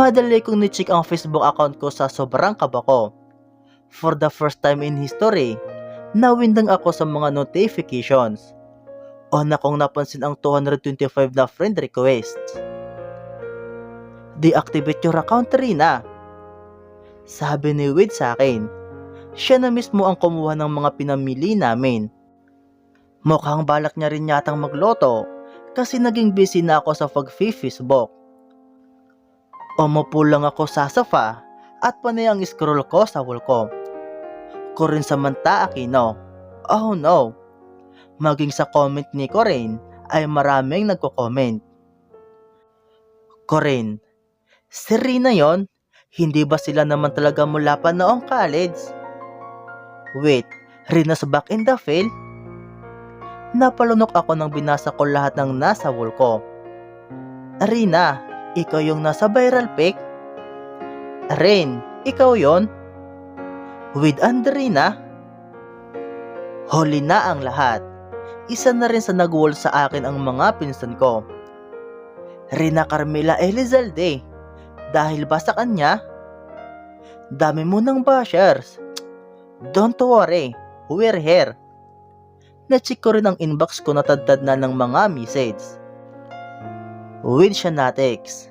Madali kong ni-check ang Facebook account ko sa sobrang kaba ko. For the first time in history, nawindang ako sa mga notifications. O na kong napansin ang 225 na friend requests. Deactivate your account Rina. Sabi ni Wade sa akin. Siya na mismo ang kumuha ng mga pinamili namin. Mukhang balak niya rin yatang magloto kasi naging busy na ako sa pag-Facebook. Umupo lang ako sa sofa at panay ang scroll ko sa wall ko. Corin Samantha Aquino. Oh no. Maging sa comment ni Corin ay maraming nagko-comment. Corin, si Rina yon? Hindi ba sila naman talaga mula pa noong college? Wait, Rina's back in the field? Napalunok ako nang binasa ko lahat ng nasa wall ko. Rina, ikaw yung nasa viral pic? Rain, ikaw yon? With Andrina? Huli na ang lahat. Isa na rin sa nag-wall sa akin ang mga pinsan ko. Rina Carmela Elizalde. Dahil ba sa kanya? Dami mo ng bashers. Don't worry, we're here. Na-check ko rin ang inbox ko na tadtad na ng mga message. With Shanatics.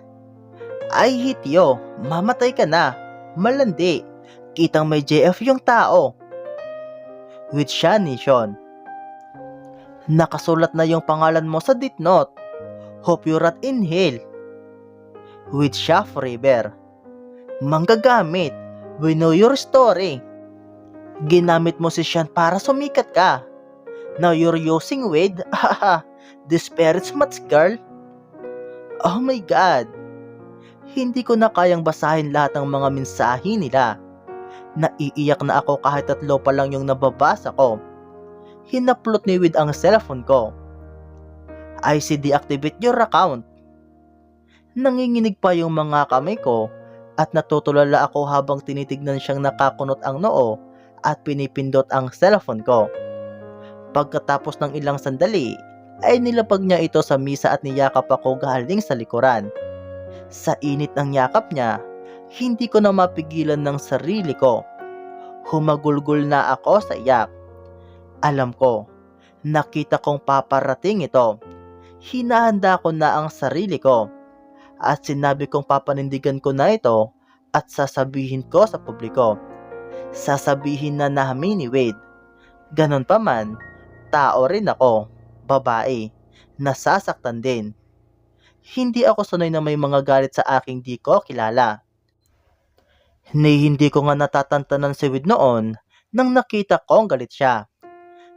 Hate you. Mamatay ka na. Malandi. Kitang may JF yung tao. With Shani Sean. Nakasulat na yung pangalan mo sa death note. Hope you rot in hell. With Shaft River. Manggagamit. We know your story. Ginamit mo si Sean para sumikat ka. Now you're using Wade? Desperate smart girl? Oh my God! Hindi ko na kayang basahin lahat ng mga mensahe nila. Naiiyak na ako kahit tatlo pa lang yung nababasa ko. Hinaplot ni Wade ang cellphone ko. I see deactivate your account. Nanginginig pa yung mga kamay ko at natutulala ako habang tinitignan siyang nakakunot ang noo at pinipindot ang cellphone ko. Pagkatapos ng ilang sandali, ay nilapag niya ito sa misa at niyakap ako galing sa likuran. Sa init ng yakap niya, hindi ko na mapigilan ng sarili ko. Humagulgol na ako sa iyak. Alam ko, nakita kong paparating ito. Hinahanda ko na ang sarili ko. At sinabi kong papanindigan ko na ito at sasabihin ko sa publiko. Sasabihin na namin ni Wade. Ganon pa man, tao rin ako, babae, nasasaktan din. Hindi ako sanay na may mga galit sa aking di ko kilala. Ni hindi ko nga natatantanan si Wade noon nang nakita kong galit siya.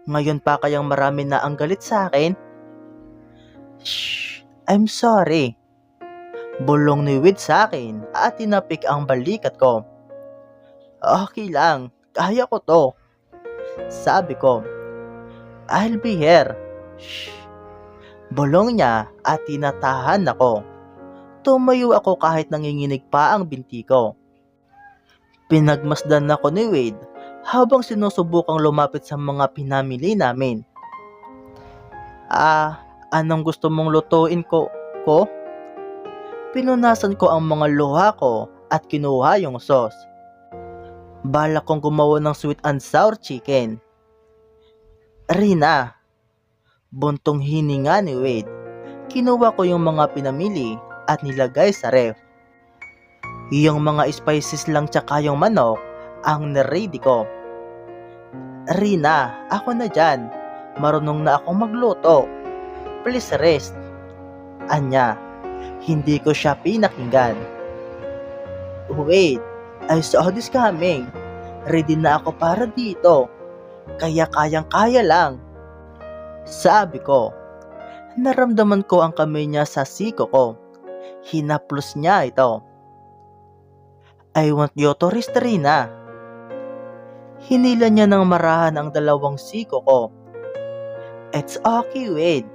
Ngayon pa kayang marami na ang galit sa akin? Shh, I'm sorry. Bulong ni Wade sa akin at tinapik ang balikat ko. Okay lang, kaya ko to. Sabi ko, I'll be here. Bulong niya at tinatahan ako. Tumayo ako kahit nanginginig pa ang binti ko. Pinagmasdan ako ni Wade habang sinusubukang lumapit sa mga pinamili namin. Ah, anong gusto mong lutuin ko? Ko? Pinunasan ko ang mga luha ko at kinuha yung sauce. Balak kong gumawa ng sweet and sour chicken. Rina, buntong hininga ni Wade. Kinuha ko yung mga pinamili at nilagay sa ref. Yung mga spices lang tsaka yung manok ang naready ko. Rina, ako na dyan. Marunong na akong magluto. Please rest. Anya, hindi ko siya pinakinggan. Wait, I saw this coming. Ready na ako para dito. Kaya kayang-kaya lang. Sabi ko, naramdaman ko ang kamay niya sa siko ko. Hinaplos niya ito. I want you to rest, Rina. Hinila niya ng marahan ang dalawang siko ko. It's okay, Wade.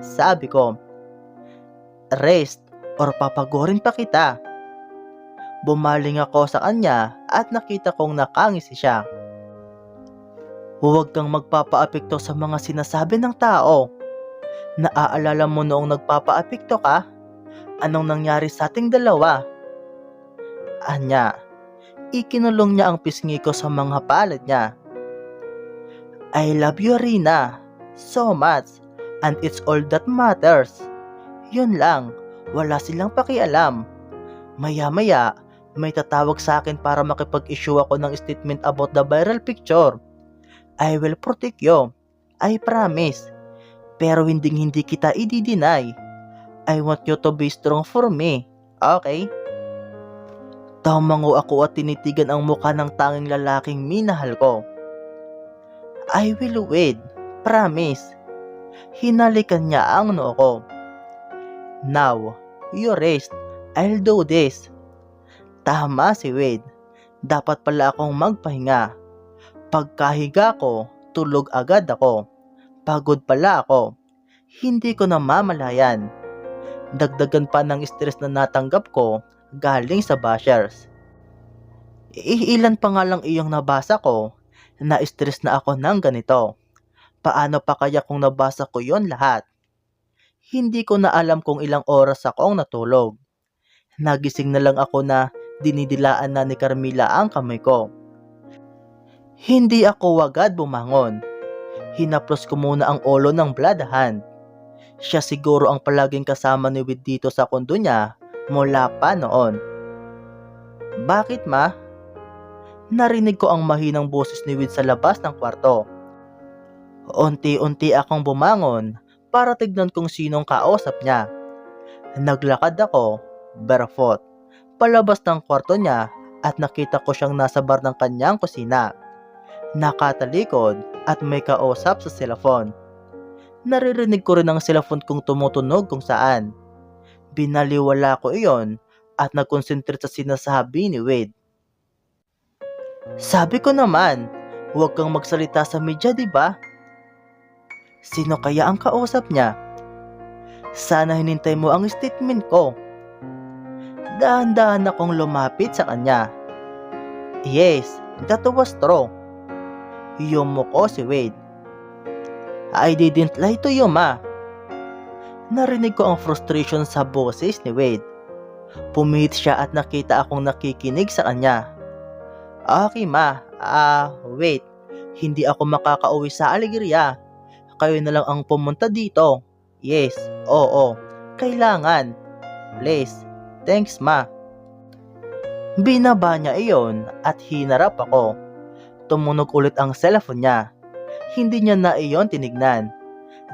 Sabi ko, rest or papagorin pa kita. Bumaling ako sa kanya at nakita kong nakangisi siya. Huwag kang magpapaapekto sa mga sinasabi ng tao. Naaalala mo noong nagpapaapekto ka? Anong nangyari sa ating dalawa? Anya, ikinulong niya ang pisngi ko sa mga palad niya. I love you, Rina, so much, and it's all that matters. Yun lang, wala silang pakialam. Maya-maya, may tatawag sa akin para makipag-issue ako ng statement about the viral picture. I will protect you. I promise. Pero hindi hindi kita i-deny. I want you to be strong for me. Okay? Tamango ako at tinitigan ang mukha ng tanging lalaking minahal ko. I will wait. Promise. Hinalikan niya ang noo ko. Now, you rest. I'll do this. Tama si Wade. Dapat pala akong magpahinga. Pagkahiga ko, tulog agad ako. Pagod pala ako. Hindi ko namamalayan. Dagdagan pa ng stress na natanggap ko galing sa bashers. Iilan pa nga lang iyong nabasa ko na stress na ako ng ganito. Paano pa kaya kung nabasa ko yon lahat? Hindi ko na alam kung ilang oras akong natulog. Nagising na lang ako na dinidilaan na ni Carmila ang kamay ko. Hindi ako agad bumangon. Hinaplos ko muna ang ulo ng bladahan. Siya siguro ang palaging kasama ni Wid dito sa kondo niya mula pa noon. Bakit ma? Narinig ko ang mahinang boses ni Wid sa labas ng kwarto. Unti-unti akong bumangon para tignan kung sinong kausap niya. Naglakad ako, barefoot, palabas ng kwarto niya at nakita ko siyang nasa bar ng kanyang kusina. Nakatalikod at may kausap sa cellphone. Naririnig ko rin ang cellphone kong tumutunog kung saan. Binaliwala ko iyon at nagkonsentrate sa sinasabi ni Wade. Sabi ko naman, huwag kang magsalita sa media, di ba? Sino kaya ang kausap niya? Sana hinintay mo ang statement ko. Dahan-dahan akong lumapit sa kanya. Yes, that was true. Yumuko si Wade. I didn't lie to you, ma. Narinig ko ang frustration sa boses ni Wade. Pumihit siya at nakita akong nakikinig sa kanya. Okay, ma. Ah, wait. Hindi ako makakauwi sa Alegria. Kayo na lang ang pumunta dito. Yes, oo. Kailangan. Please. Thanks, ma. Binaba niya iyon at hinarap ako. Tumunog ulit ang cellphone niya. Hindi niya na iyon tinignan.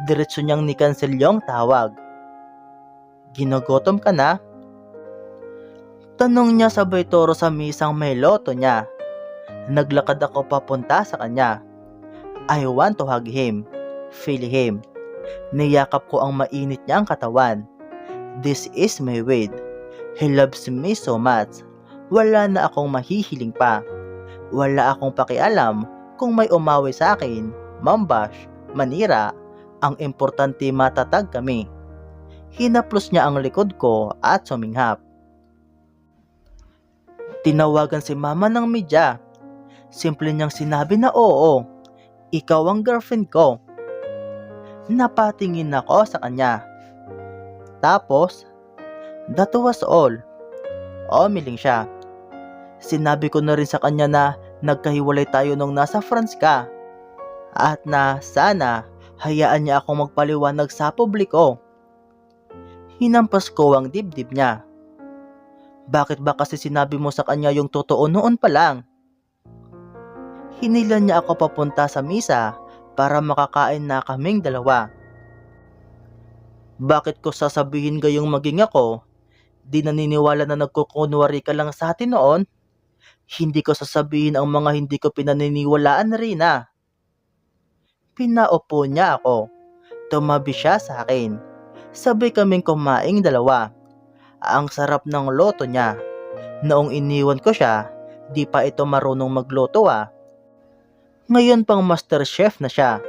Diretso niyang ni-cancel yung tawag. Ginagotom ka na? Tanong niya sabay toro sa misang may loto niya. Naglakad ako papunta sa kanya. I want to hug him. Feel him. Niyakap ko ang mainit niyang katawan. This is my Wade. He loves me so much. Wala na akong mahihiling pa. Wala akong pakialam kung may umawi sa akin, mambash, manira, ang importante matatag kami. Hinaplos niya ang likod ko at suminghap. Tinawagan si mama ng media. Simple niyang sinabi na oo, ikaw ang girlfriend ko. Napatingin ako sa kanya. Tapos, that was all. Umiling siya. Sinabi ko na rin sa kanya na nagkahiwalay tayo nung nasa France ka. At na sana hayaan niya akong magpaliwanag sa publiko. Hinampas ko ang dibdib niya. Bakit ba kasi sinabi mo sa kanya yung totoo noon pa lang? Hinilan niya ako papunta sa misa para makakain na kaming dalawa. Bakit ko sasabihin gayong maging ako? Di naniniwala na nagkukunwari ka lang sa atin noon? Hindi ko sasabihin ang mga hindi ko pinaniniwalaan na rin ah. Pinaupo niya ako. Tumabi siya sa akin. Sabay kaming kumaing dalawa. Ang sarap ng loto niya. Noong iniwan ko siya, di pa ito marunong magluto ah. Ngayon pang master chef na siya.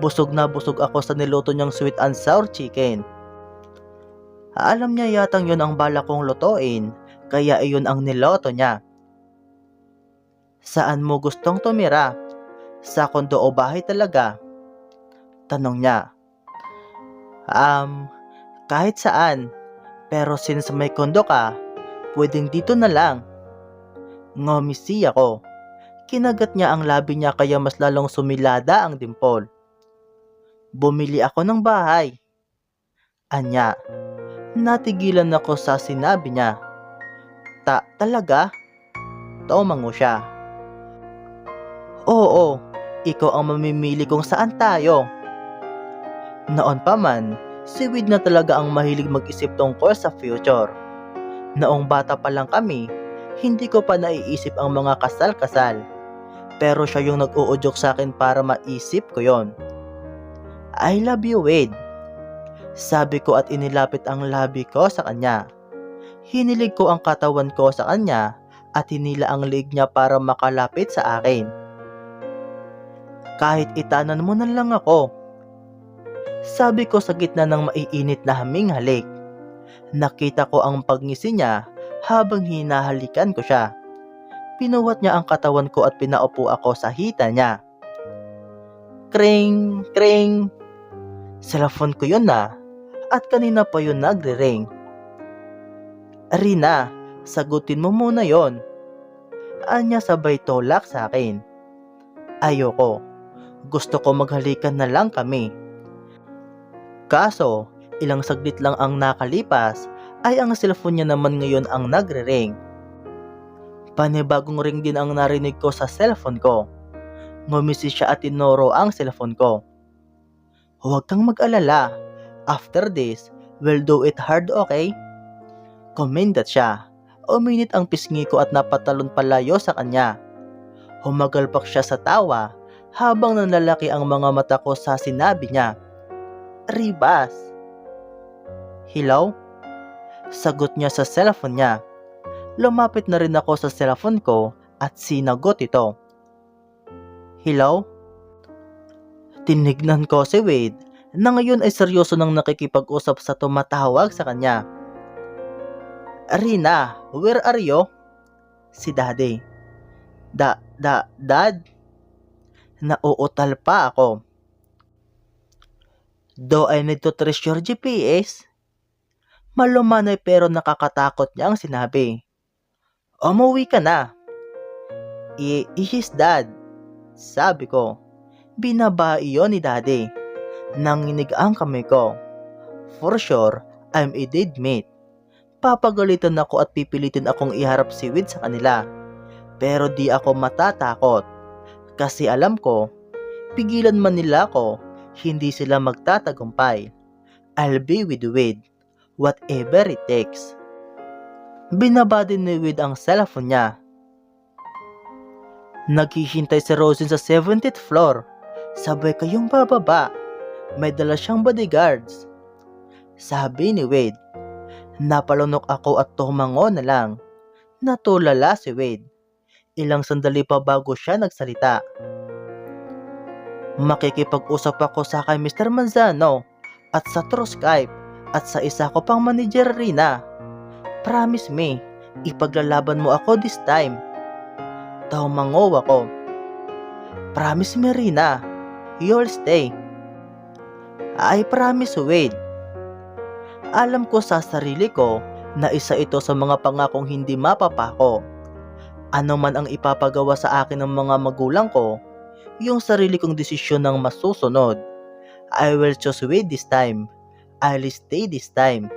Busog na busog ako sa niluto niyang sweet and sour chicken. Alam niya yatang yun ang bala kong lutuin, kaya iyon ang niloto niya. Saan mo gustong tumira? Sa kondo o bahay talaga? Tanong niya. Um, kahit saan. Pero since may kondo ka, pwedeng dito na lang. Ngumisi ako. Kinagat niya ang labi niya kaya mas lalong sumilada ang dimple. Bumili ako ng bahay. Anya, natigilan ako sa sinabi niya. Ta, talaga? Tumango siya. Oo, ikaw ang mamimili kung saan tayo. Noon pa man, si Wid na talaga ang mahilig mag-isip tungkol sa future. Noong bata pa lang kami, hindi ko pa naiisip ang mga kasal-kasal. Pero siya yung nag-uudyok sa akin para maisip ko yon. I love you, Wade. Sabi ko at inilapit ang labi ko sa kanya. Hinilig ko ang katawan ko sa kanya at hinila ang leg niya para makalapit sa akin. Kahit itanan mo na lang ako. Sabi ko sa gitna ng maiinit na haming halik. Nakita ko ang pagngisi niya habang hinahalikan ko siya. Pinuwat niya ang katawan ko at pinaupo ako sa hita niya. Kring, kring. Cellphone ko yun na at kanina pa yun nagre-ring. Rina, sagutin mo muna yon. Anya sabay tolak sa akin. Ayoko. Gusto ko maghalikan na lang kami. Kaso, ilang saglit lang ang nakalipas ay ang cellphone niya naman ngayon ang nagre-ring. Panibagong ring din ang narinig ko sa cellphone ko. Ngumisi siya at tinuro ang cellphone ko. Huwag kang mag-alala. After this, we'll do it hard, okay? Commended siya. Uminit ang pisngi ko at napatalon palayo sa kanya. Humagalpak siya sa tawa habang nanlalaki ang mga mata ko sa sinabi niya. Ribas. Hello? Sagot niya sa cellphone niya. Lumapit na rin ako sa cellphone ko at sinagot ito. Hello? Tinignan ko si Wade na ngayon ay seryoso nang nakikipag-usap sa tumatawag sa kanya. Rina, where are you? Si Daddy. Da, da, Dad? Nauutal pa ako. Do to trace your GPS? Malumanay pero nakakatakot niya ang sinabi. Umuwi ka na. I, his dad. Sabi ko. Binaba iyon ni daddy. Nanginig ang kamay ko. For sure, I'm a dead mate. Papagalitan ako at pipilitin akong iharap si Wid sa kanila. Pero di ako matatakot. Kasi alam ko, pigilan man nila ako, hindi sila magtatagumpay. I'll be with Wid, whatever it takes. Binaba din ni Wid ang cellphone niya. Naghihintay si Rosin sa 70th floor. Sabay kayong bababa. May dala siyang bodyguards. Sabi ni Wade. Napalunok ako at tumango na lang. Natulala si Wade. Ilang sandali pa bago siya nagsalita. Makikipag-usap ako sa kay Mr. Manzano at sa True Skype at sa isa ko pang manager Rina. Promise me, ipaglalaban mo ako this time. Tumango ako. Promise me Rina, you'll stay. I promise Wade. Alam ko sa sarili ko na isa ito sa mga pangakong hindi mapapako. Ano man ang ipapagawa sa akin ng mga magulang ko, yung sarili kong desisyon ng masusunod. I will choose Wade this time. I'll stay this time.